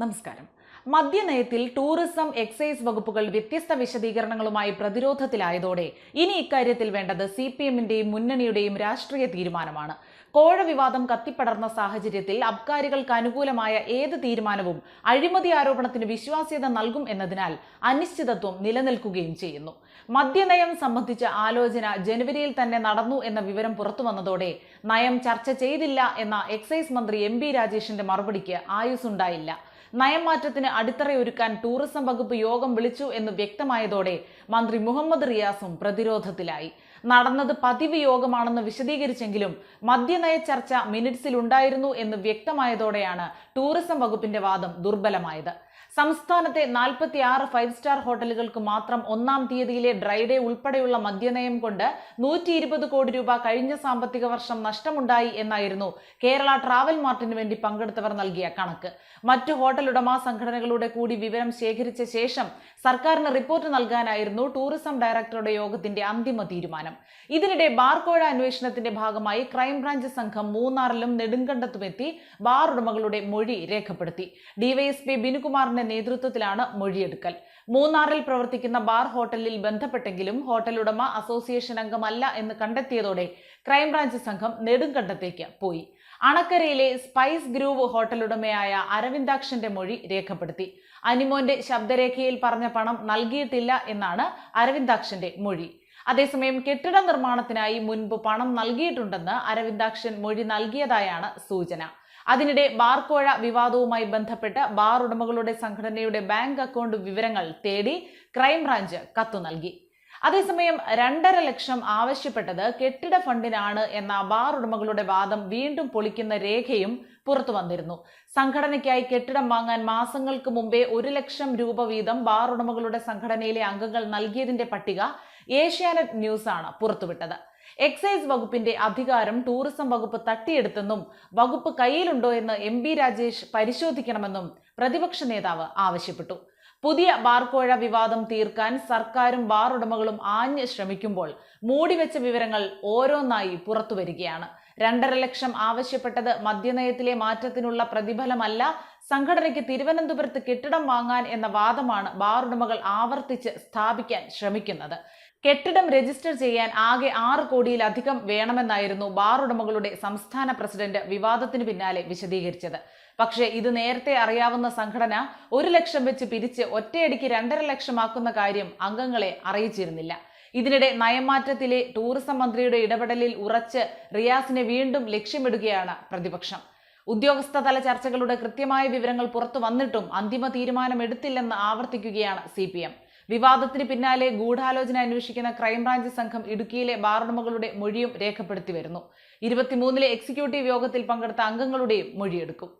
നമസ്കാരം. മദ്യനയത്തിൽ tourism excise വകുപ്പുകൾ വ്യത്യസ്ത വിശദീകരണങ്ങളുമായി പ്രതിരോധത്തിലായതോടെ ഇനി ഇക്കാര്യത്തിൽ വേണ്ടത് സി പി എമ്മിന്റെയും മുന്നണിയുടെയും രാഷ്ട്രീയ തീരുമാനമാണ്. കോഴ വിവാദം കത്തിപ്പടർന്ന സാഹചര്യത്തിൽ അബ്കാരികൾക്ക് അനുകൂലമായ ഏത് തീരുമാനവും അഴിമതി ആരോപണത്തിന് വിശ്വാസ്യത നൽകും എന്നതിനാൽ അനിശ്ചിതത്വം നിലനിൽക്കുകയും ചെയ്യുന്നു. മദ്യനയം സംബന്ധിച്ച ആലോചന ജനുവരിയിൽ തന്നെ നടന്നു എന്ന വിവരം പുറത്തു വന്നതോടെ നയം ചർച്ച ചെയ്തില്ല എന്ന എക്സൈസ് മന്ത്രി എം ബി രാജേഷിന്റെ മറുപടിക്ക് ആയുസ്സുണ്ടായില്ല. നയംമാറ്റത്തിന് അടിത്തറയൊരുക്കാൻ ടൂറിസം വകുപ്പ് യോഗം വിളിച്ചു എന്ന് വ്യക്തമായതോടെ മന്ത്രി മുഹമ്മദ് റിയാസും പ്രതിരോധത്തിലായി. നടന്നത് പതിവ് യോഗമാണെന്ന് വിശദീകരിച്ചെങ്കിലും മദ്യനയ ചർച്ച മിനിറ്റ്സിൽ ഉണ്ടായിരുന്നു എന്ന് വ്യക്തമായതോടെയാണ് ടൂറിസം വകുപ്പിന്റെ വാദം ദുർബലമായത്. സംസ്ഥാനത്തെ നാൽപ്പത്തി ആറ് ഫൈവ് സ്റ്റാർ ഹോട്ടലുകൾക്ക് മാത്രം ഒന്നാം തീയതിയിലെ ഡ്രൈഡേ ഉൾപ്പെടെയുള്ള മദ്യനയം കൊണ്ട് നൂറ്റി ഇരുപത് കോടി രൂപ കഴിഞ്ഞ സാമ്പത്തിക വർഷം നഷ്ടമുണ്ടായി എന്നായിരുന്നു കേരള ട്രാവൽ മാർട്ടിന് വേണ്ടി പങ്കെടുത്തവർ നൽകിയ കണക്ക്. മറ്റു ഹോട്ടൽ ഉടമ സംഘടനകളുടെ കൂടി വിവരം ശേഖരിച്ച ശേഷം സർക്കാരിന് റിപ്പോർട്ട് നൽകാനായിരുന്നു ടൂറിസം ഡയറക്ടറുടെ യോഗത്തിന്റെ അന്തിമ തീരുമാനം. ഇതിനിടെ ബാർകോഴ അന്വേഷണത്തിന്റെ ഭാഗമായി ക്രൈംബ്രാഞ്ച് സംഘം മൂന്നാറിലും നെടുങ്കണ്ടത്തുമെത്തി ബാർ ഉടമകളുടെ മൊഴി രേഖപ്പെടുത്തി. ഡിവൈഎസ്പി ബിനുകുമാറിന്റെ നേതൃത്വത്തിലാണ് മൊഴിയെടുക്കൽ. മൂന്നാറിൽ പ്രവർത്തിക്കുന്ന ബാർ ഹോട്ടലിൽ ബന്ധപ്പെട്ടെങ്കിലും ഹോട്ടൽ ഉടമ അസോസിയേഷൻ അംഗമല്ല എന്ന് കണ്ടെത്തിയതോടെ ക്രൈംബ്രാഞ്ച് സംഘം നെടുങ്കണ്ടത്തേക്ക് പോയി. അണക്കരയിലെ സ്പൈസ് ഗ്രൂവ് ഹോട്ടൽ ഉടമയായ അരവിന്ദാക്ഷന്റെ മൊഴി രേഖപ്പെടുത്തി. അനിമോന്റെ ശബ്ദരേഖയിൽ പറഞ്ഞ പണം നൽകിയിട്ടില്ല എന്നാണ് അരവിന്ദാക്ഷന്റെ മൊഴി. അതേസമയം കെട്ടിട നിർമ്മാണത്തിനായി മുൻപ് പണം നൽകിയിട്ടുണ്ടെന്ന് അരവിന്ദാക്ഷൻ മൊഴി നൽകിയതായാണ് സൂചന. അതിനിടെ ബാർക്കോഴ വിവാദവുമായി ബന്ധപ്പെട്ട് ബാർ ഉടമകളുടെ സംഘടനയുടെ ബാങ്ക് അക്കൗണ്ട് വിവരങ്ങൾ തേടി ക്രൈംബ്രാഞ്ച് കത്തു നൽകി. അതേസമയം രണ്ടര ലക്ഷം ആവശ്യപ്പെട്ടത് കെട്ടിട ഫണ്ടിനാണ് എന്ന ബാർ ഉടമകളുടെ വാദം വീണ്ടും പൊളിക്കുന്ന രേഖയും പുറത്തു വന്നിരുന്നു. സംഘടനയ്ക്കായി കെട്ടിടം വാങ്ങാൻ മാസങ്ങൾക്ക് മുമ്പേ ഒരു ലക്ഷം രൂപ വീതം ബാർ ഉടമകളുടെ സംഘടനയിലെ അംഗങ്ങൾ നൽകിയതിന്റെ പട്ടിക ഏഷ്യാനെറ്റ് ന്യൂസ് ആണ് പുറത്തുവിട്ടത്. എക്സൈസ് വകുപ്പിന്റെ അധികാരം ടൂറിസം വകുപ്പ് തട്ടിയെടുത്തെന്നും വകുപ്പ് കയ്യിലുണ്ടോ എന്ന് എം ബി രാജേഷ് പരിശോധിക്കണമെന്നും പ്രതിപക്ഷ നേതാവ് ആവശ്യപ്പെട്ടു. പുതിയ ബാർക്കോഴ വിവാദം തീർക്കാൻ സർക്കാരും ബാർ ഉടമകളും ആഞ്ഞ് ശ്രമിക്കുമ്പോൾ മൂടിവെച്ച വിവരങ്ങൾ ഓരോന്നായി പുറത്തു വരികയാണ് രണ്ടര ലക്ഷം ആവശ്യപ്പെട്ടത് മദ്യനയത്തിലെ മാറ്റത്തിനുള്ള പ്രതിഫലമല്ല സംഘടനയ്ക്ക് തിരുവനന്തപുരത്ത് കെട്ടിടം വാങ്ങാൻ എന്ന വാദമാണ് ബാർ ഉടമകൾ ആവർത്തിച്ച് സ്ഥാപിക്കാൻ ശ്രമിക്കുന്നത്. കെട്ടിടം രജിസ്റ്റർ ചെയ്യാൻ ആകെ ആറ് കോടിയിലധികം വേണമെന്നായിരുന്നു ബാർ ഉടമകളുടെ സംസ്ഥാന പ്രസിഡന്റ് വിവാദത്തിന് പിന്നാലെ വിശദീകരിച്ചത്. പക്ഷേ ഇത് നേരത്തെ അറിയാവുന്ന സംഘടന ഒരു ലക്ഷം വെച്ച് പിരിച്ച് ഒറ്റയടിക്ക് രണ്ടര ലക്ഷമാക്കുന്ന കാര്യം അംഗങ്ങളെ അറിയിച്ചിരുന്നില്ല. ഇതിനിടെ നയമാറ്റത്തിലെ ടൂറിസം മന്ത്രിയുടെ ഇടപെടലിൽ ഉറച്ച് റിയാസിനെ വീണ്ടും ലക്ഷ്യമിടുകയാണ് പ്രതിപക്ഷം. ഉദ്യോഗസ്ഥതല ചർച്ചകളുടെ കൃത്യമായ വിവരങ്ങൾ പുറത്തു വന്നിട്ടും അന്തിമ തീരുമാനം എടുത്തില്ലെന്ന് ആവർത്തിക്കുകയാണ് സി പി എം. വിവാദത്തിന് പിന്നാലെ ഗൂഢാലോചന അന്വേഷിക്കുന്ന ക്രൈംബ്രാഞ്ച് സംഘം ഇടുക്കിയിലെ ബാറുടമകളുടെ മൊഴിയും രേഖപ്പെടുത്തി വരുന്നു. ഇരുപത്തിമൂന്നിലെ എക്സിക്യൂട്ടീവ് യോഗത്തിൽ പങ്കെടുത്ത അംഗങ്ങളുടെയും മൊഴിയെടുക്കും.